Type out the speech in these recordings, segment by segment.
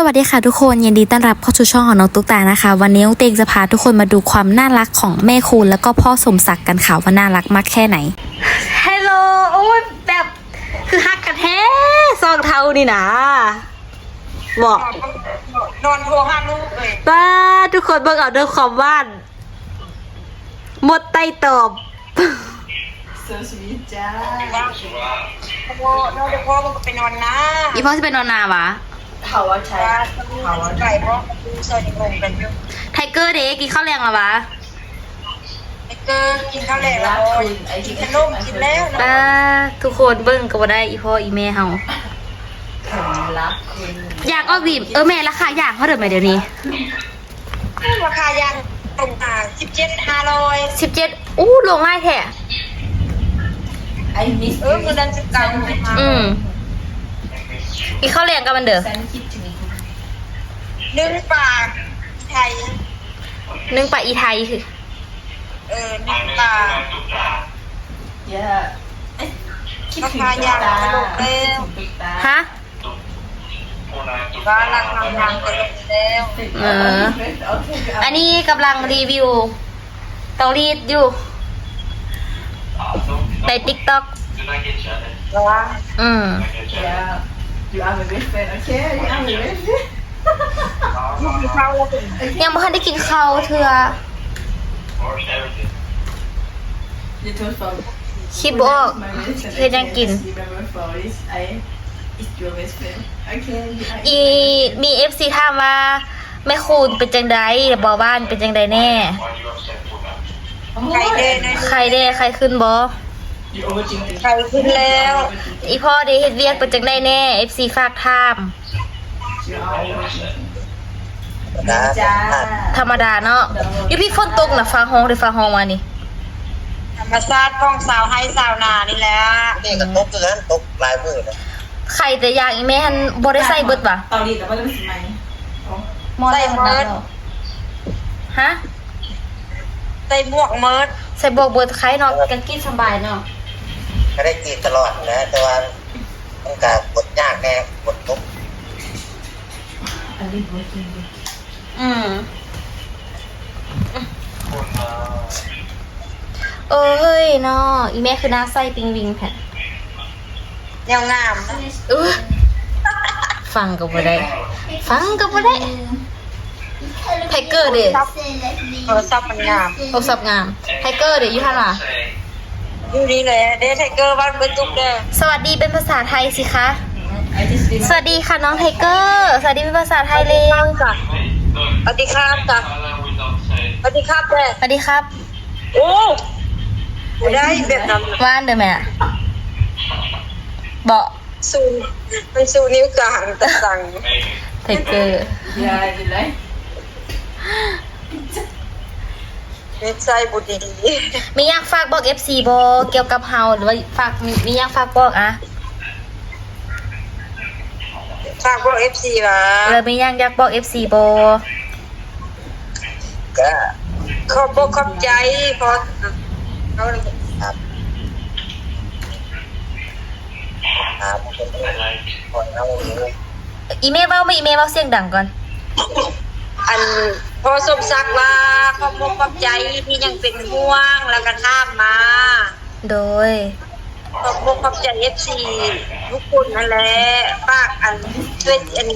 สวัสดีค่ะทุกคนยินดีต้อนรับเข้าสู่ช่องของน้องตุ๊กตานะคะ วันนี้น้องเตงจะพาทุกคนมาดูความน่ารักของแม่คูณแล้วก็พ่อสมศักดิ์กันค่ะว่าน่ารักมากแค่ไหนฮัลโหลโอ้ยแบบคือฮักกันแท้ซองเทานี่นะบอกนอนโทรห้าลูกเลยป้าทุกคนเบิ่งเอาเด้วยความว่านหมดไตตอบว่าโอ้นอนเดี๋ยวพ่อมันก็ไปนอนนะอีพ่อจะเป็นนอนนาวะ เขาว่าใช่เขาว่าใช่เพราะดูเซอร์ในงงกันอยู่ไทเกอร์เด็กกินข้าวแรงแล้ววะไอ้เกอร์กินข้าวแลกแล้วกินขนมกินแล้วนะป้าทุกคนเบิ่งก็บ่ได้อีพ่ออีแม่เฮาอยากเอาบีบเออแม่ราคาอยากเขาเดินมาเดี๋ยวนี้ราคายังตรงอ่าสิบเจ็ดห้าร้อยสิบเจ็ดอู้ลงง่ายแท้เออเงินเดือนสิบเก้าอืม อีข้าวแรงกันมันเด้อหนึ่งปากไทยหนึ่งปะอีไทยคือ เออหนึ่งปากราคายังกระโดดแล้วฮะว่าราคายังกระโดดแล้วเอออันนี้กำลังรีวิวเตารีดอยู่ในติ๊กต็อกว่าอืม You are my best friend, okay? You are my best friend. เข้าแล้วเป็นยังไม่ทันได้กินข้าวเธอ You told from คิดบออก my best friend. เธอยังกิน Remember for this, I is your best friend. Okay, you are อีมีเอฟซีถามว่าแม่คูณเป็นจังไดบอกบ้านเป็นจังไดแน่ไข่เด้นะ ใครได้ใครขึ้นบอ You overthinking. ไข่ขึ้นแล้ว อีพ่อได้เฮ็ดเวียกเป็นจังไดแน่เอฟซีฝากถาม You are overthinking. จ้าธรรมดาเนาะอยู่พี่ฝนตกนะฟ้าห้องหรือฟ้าห้องมานี่ธรรมชาติของสาวให้สาวนานี่แหละนี่ก็ตกคือกันตกหลายมือเลยใครแต่อยากอีแม่หันบ่ได้ใส่เบิดว่ะตอนนี้แต่ว่าจะไม่สิไหมอ๋อมอได้ขนาดนั้นเหรอฮะใส่หมวกเมิร์ดใส่บวกเบิดไข่เนาะกันกินสบายเนาะ ไม่ได้กินตลอดนะ แต่ว่าต้องการกดยากแน่กดตกอันนี้ working อืมเออเฮ้ยเนาะอีแม่คือหน้าไส้ปิงวิงแผ่นแนวงามนะเออฟังก็บ่ได้ ฟังก็บ่ได้ไทเกอร์เด้โทรศัพท์มันงามโทรศัพท์งามไทเกอร์เด้อยู่หั่นล่ะ อยู่นี่เลยเดทไทเกอร์บ้านเบิร์ตุกเด้อสวัสดีเป็นภาษาไทยสิคะ I just did สวัสดีค่ะน้องไทเกอร์ สวัสดีเป็นภาษาไทยเร็วจ้ะสวัสดีครับจ้ะสวัสดีครับเด้อสวัสดีครับ โอ้ได้แบบนั้นว่านเด้อแม่บอกซูนมันซูนิ้วกลางตะสั่งไทเกอร์ Yeah, you like? นิสัย บุดีมีอยากฝากบอก FC บอเกี่ยวกับเฮาหรือว่าฝากมีมีอยากฝากบอกอะฝากพวกเอฟซีว่าหรือมีอยากอยากบอก FC บอก็ขอบอกขอบใจเพอเขาครับครับคนเอาอยู่อีเมลเบ้าไม่อีเมลเบ้าเสียงดังก่อน อันพอสมศักดิ์ว่าขอบอกขอบใจที่ยังเป็นห่วงแล้วก็ข้ามมาโดยขอบคุณขอบใจเอฟซีทุกคนนั่นแหละฝากอันช่วยอัน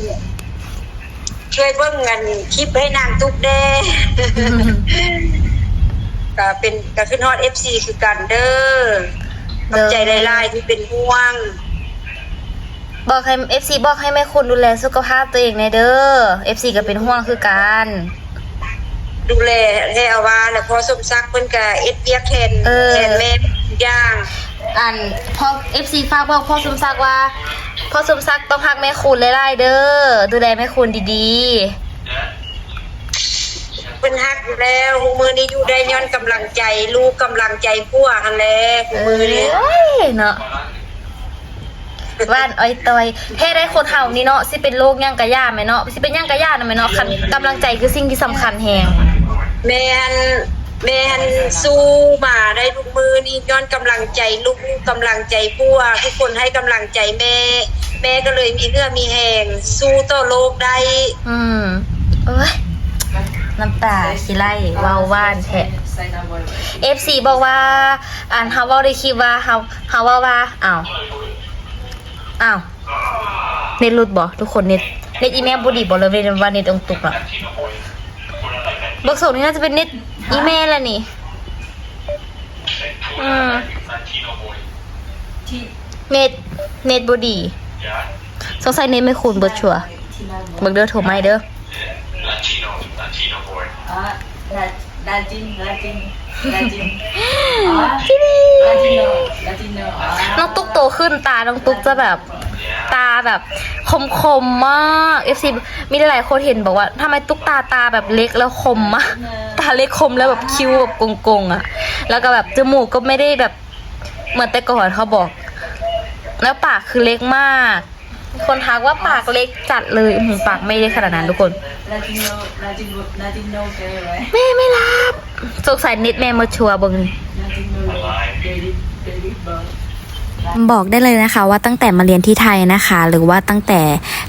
ช่วยเบิ้งเงินคลิปให้นางตุ๊กเด้ ก็เป็นก็ขึ้นฮอดเอฟซีคือกันเด้อขอบใจหลายๆที่เป็นห่วง บอกให้ FC บอกให้แม่คุณดูแลสุขภาพตัวเองในอยเด้อ FC ก็เป็นห่วงคือกันดูแลให้เอาว่าแล้วพอสมศักดิ์เพิ่นก็เอ็ดเวียกแทนเออแทนแม่ทุกอย่าง อันพอ FC ฝากบอกพ่อสมศักดิ์ว่าพ่อสมศักดิ์ต้องพักแม่คุณหลายๆเด้อดูแลแม่คุณดีเพิ่นฮักอยู่แล้วหูมือนี้อยู่ได้ย้อนกำลังใจ ลูกกำลังใจพัวหั่นแหละๆหูเอมือนี้้ยเนาะ ว่านอ้อยตอยแท้ได้คนเฮานี่เนาะสิเป็นโรคหยังกะย่าไหมเนาะสิเป็นหยังกะย่าน่ะไหมเนาะคันกำลังใจคือสิ่งที่สำคัญแฮงแม่นแม่ฮันสู้มาได้ทุกมือนี่ย้อนกำลังใจลูกกำลังใจพวกทุกคนให้กำลังใจแม่ แม่ก็เลยมีเนื้อมีแหงสู้ต่อโลกได้ อืมเอ้ยน้ำตาสิไล่เว้าว่านแท้ Sign up boy. FC บอกว่า อ่านเฮาเว้าได้คลิปว่าเฮาเฮาเว้าว่าอ้าว อ้าว เน็ตหลุดบ่ทุกคนเน็ต เน็ตอีเมลบ่ดีบ่เลยเว้นว่าเน็ตองตุกอะบอกส่งนี่น่าจะเป็นเน็ตอีเมลแหละนี่ อืม T- เน็ต เน็ตบ่ดีสงสัยเน็ตไม่คูณเบิดชัวร์ Tina boy. เบิกเด้อโทรไม่เด้อ Ah, Lat- Latin, Latin, Latin. Ah, Latino, Latino. น้ น้องตุ๊กโตขึ้นตา น้องตุ๊กจะแบบตาแบบคมคมๆมาก FC มีหลายคนเห็นบอกว่าทำไมตุ๊กตาตาแบบเล็กแล้วคมมากตาเล็กคมแล้วแบบคิ้วแบบโกงๆอะ แล้วก็แบบจมูกก็ไม่ได้แบบเหมือนแต่ก่อนเขาบอก แล้วปากคือเล็กมาก คนทักว่าปากเล็กจัดเลยหือปากไม่ได้ขนาดนั้นทุกคนแม่ไม่รับสงสัยนิดแม่มาชัวร์บึง Latino, baby, baby, boy. บอกได้เลยนะคะว่าตั้งแต่มาเรียนที่ไทยนะคะ หรือว่าตั้งแต่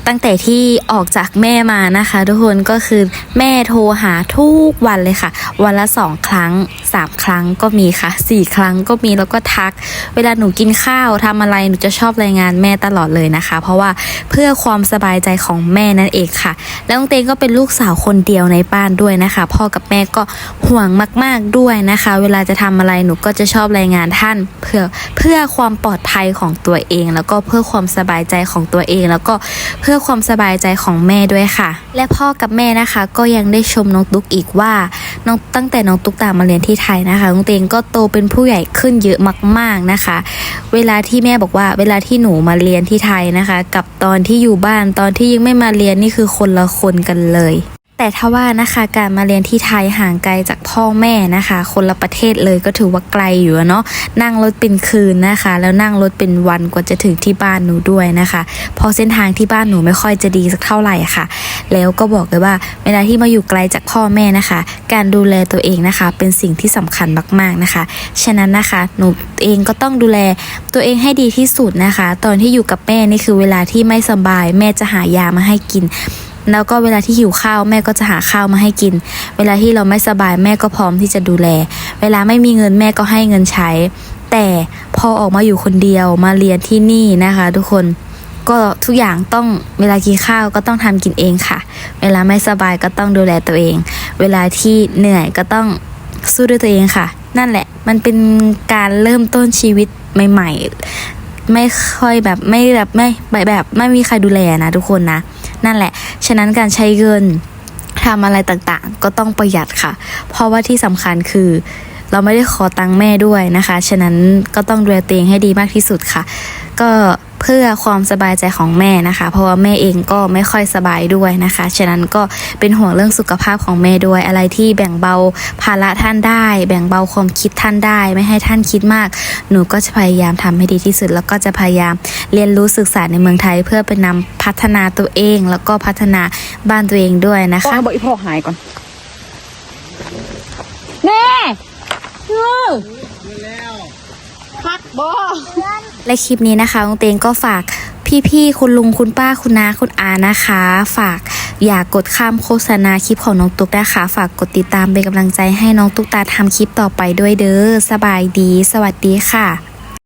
ตั้งแต่ที่ออกจากแม่มานะคะ ทุกคนก็คือแม่โทรหาทุกวันเลยค่ะ วันละสองครั้ง สามครั้งก็มีค่ะสี่ครั้งก็มีแล้วก็ทัก เวลาหนูกินข้าวทำอะไรหนูจะชอบรายงานแม่ตลอดเลยนะคะ เพราะว่าเพื่อความสบายใจของแม่นั่นเองค่ะ แล้วน้องเตงก็เป็นลูกสาวคนเดียวในบ้านด้วยนะคะ พ่อกับแม่ก็ห่วงมาก ๆด้วยนะคะ เวลาจะทำอะไรหนูก็จะชอบรายงานท่าน เพื่อเพื่อความปลอดภัยของตัวเอง แล้วก็เพื่อความสบายใจของตัวเอง แล้วก็เพื่อความสบายใจของแม่ด้วยค่ะ และพ่อกับแม่นะคะ ก็ยังได้ชมน้องตุ๊กอีกว่าน้องตั้งแต่น้องตุ๊กตามมาเรียนที่ไทยนะคะน้องเตงก็โตเป็นผู้ใหญ่ขึ้นเยอะมาก ๆนะคะ เวลาที่แม่บอกว่า เวลาที่หนูมาเรียนที่ไทยนะคะ กับตอนที่อยู่บ้านตอนที่ยังไม่มาเรียนนี่คือคนละคนกันเลยแต่ถ้าว่านะคะการมาเรียนที่ไทยห่างไกลจากพ่อแม่นะคะ คนละประเทศเลยก็ถือว่าไกลอยู่เนาะนั่งรถเป็นคืนนะคะ แล้วนั่งรถเป็นวันกว่าจะถึงที่บ้านหนูด้วยนะคะเพอเส้นทางที่บ้านหนูไม่ค่อยจะดีสักเท่าไหร่ค่ะ แล้วก็บอกเลยว่าเวลาที่มาอยู่ไกลจากพ่อแม่นะคะ การดูแลตัวเองนะคะ เป็นสิ่งที่สำคัญมากๆนะคะ ฉะนั้นนะคะหนูเองก็ต้องดูแลตัวเองให้ดีที่สุดนะคะ ตอนที่อยู่กับแม่นี่คือเวลาที่ไม่สบาย แม่จะหายามาให้กินแล้วก็เวลาที่หิวข้าวแม่ก็จะหาข้าวมาให้กิน เวลาที่เราไม่สบายแม่ก็พร้อมที่จะดูแล เวลาไม่มีเงินแม่ก็ให้เงินใช้ แต่พอออกมาอยู่คนเดียวมาเรียนที่นี่นะคะ ทุกคน ก็ทุกอย่างต้องเวลากินข้าวก็ต้องทำกินเองค่ะ เวลาไม่สบายก็ต้องดูแลตัวเอง เวลาที่เหนื่อยก็ต้องสู้ด้วยตัวเองค่ะ นั่นแหละมันเป็นการเริ่มต้นชีวิตใหม่ ๆ ไม่ค่อยแบบไม่แบบไม่แบบแบบไม่มีใครดูแลนะทุกคนนะ นั่นแหละ ฉะนั้นการใช้เงินทำอะไรต่างๆ ก็ต้องประหยัดค่ะ เพราะว่าที่สำคัญคือ เราไม่ได้ขอตังค์แม่ด้วยนะคะ ฉะนั้นก็ต้องดูแลตัวเองให้ดีมากที่สุดค่ะ ก็ เพื่อความสบายใจของแม่นะคะ เพราะว่าแม่เองก็ไม่ค่อยสบายด้วยนะคะ ฉะนั้นก็เป็นห่วงเรื่องสุขภาพของแม่ด้วยอะไรที่แบ่งเบาภาระท่านได้ แบ่งเบาความคิดท่านได้ ไม่ให้ท่านคิดมาก หนูก็จะพยายามทำให้ดีที่สุด แล้วก็จะพยายามเรียนรู้ศึกษาในเมืองไทย เพื่อไปนำพัฒนาตัวเอง แล้วก็พัฒนาบ้านตัวเองด้วยนะคะบอกอีพ่อหายก่อนและคลิปนี้นะคะน้องเตงก็ฝากพี่ๆคุณลุงคุณป้าคุณน้าคุณอานะคะ ฝากอย่ากกดข้ามโฆษณาคลิปของน้องตุ๊กนะคะ ฝากกดติดตามเป็นกำลังใจให้น้องตุ๊กตาทำคลิปต่อไปด้วยเด้อสบายดี สวัสดีค่ะ